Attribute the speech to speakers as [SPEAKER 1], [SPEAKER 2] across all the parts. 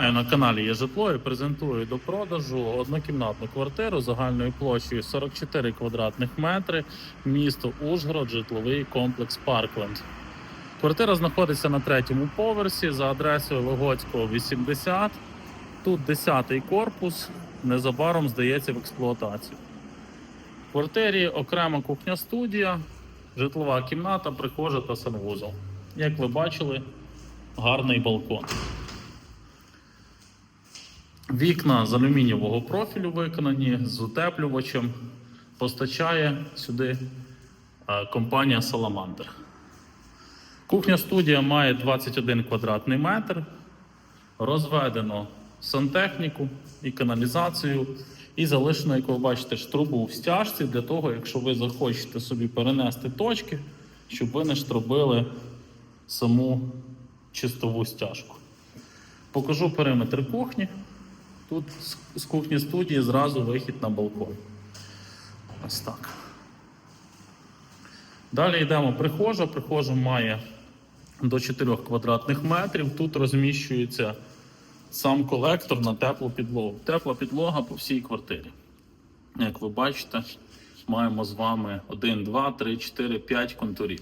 [SPEAKER 1] На каналі є житло і презентую до продажу однокімнатну квартиру загальною площею 44 квадратних метри, місто Ужгород, житловий комплекс Паркленд. Квартира знаходиться на третьому поверсі за адресою Логодського 80. Тут 10-й корпус, незабаром здається в експлуатацію. В квартирі окрема кухня-студія, житлова кімната, прихожа та санвузол. Як ви бачили, гарний балкон. Вікна з алюмінієвого профілю виконані з утеплювачем. Постачає сюди е, компанія Salamander. Кухня студія має 21 квадратний метр. Розведено сантехніку і каналізацію. І залишено, як ви бачите, ж трубу в стяжці для того, якщо ви захочете собі перенести точки, щоб ви не штробили саму чистову стяжку. Покажу периметр кухні. Тут з- кухні студії зразу вихід на балкон. Ось так. Далі йдемо прихожа. Прихожа має до 4 квадратних метрів. Тут розміщується сам колектор на теплу підлогу. Тепла підлога по всій квартирі. Як ви бачите, маємо з вами 1, 2, 3, 4, 5 контурів.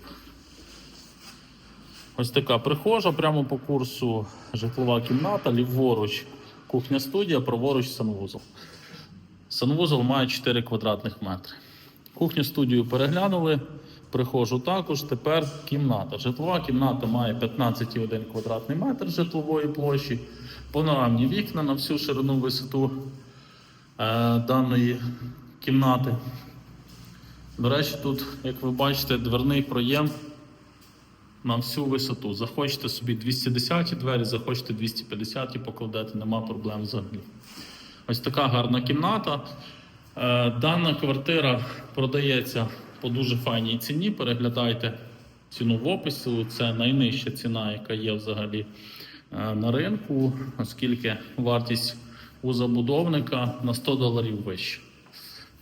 [SPEAKER 1] Ось така прихожа прямо по курсу житлова кімната, ліворуч кухня студія, праворуч санвузол. Санвузол має 4 квадратних метри. Кухню студію переглянули, прихожу також. Тепер кімната. Житлова кімната має 15,1 квадратний метр житлової площі, панорамні вікна на всю ширину висоту е, даної кімнати. До речі, тут, як ви бачите, дверний проєм на всю висоту. Захочете собі 210 двері, захочете 250 покладете, нема проблем взагалі. Ось така гарна кімната. Е, Дана квартира продається по дуже файній ціні. Переглядайте ціну в описі. Це найнижча ціна, яка є взагалі е, на ринку, оскільки вартість у забудовника на 100 доларів вища.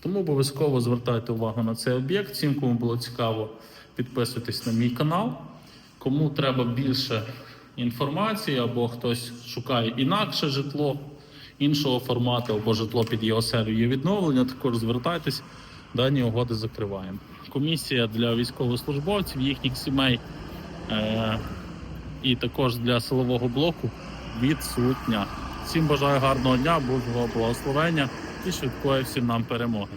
[SPEAKER 1] Тому обов'язково звертайте увагу на цей об'єкт. Всім, кому було цікаво, підписуйтесь на мій канал. Кому треба більше інформації, або хтось шукає інакше житло іншого формату, або житло під його серію відновлення, також звертайтесь, дані угоди закриваємо. Комісія для військовослужбовців, їхніх сімей е- і також для силового блоку відсутня. Всім бажаю гарного дня, Божого благословення і швидкої всім нам перемоги.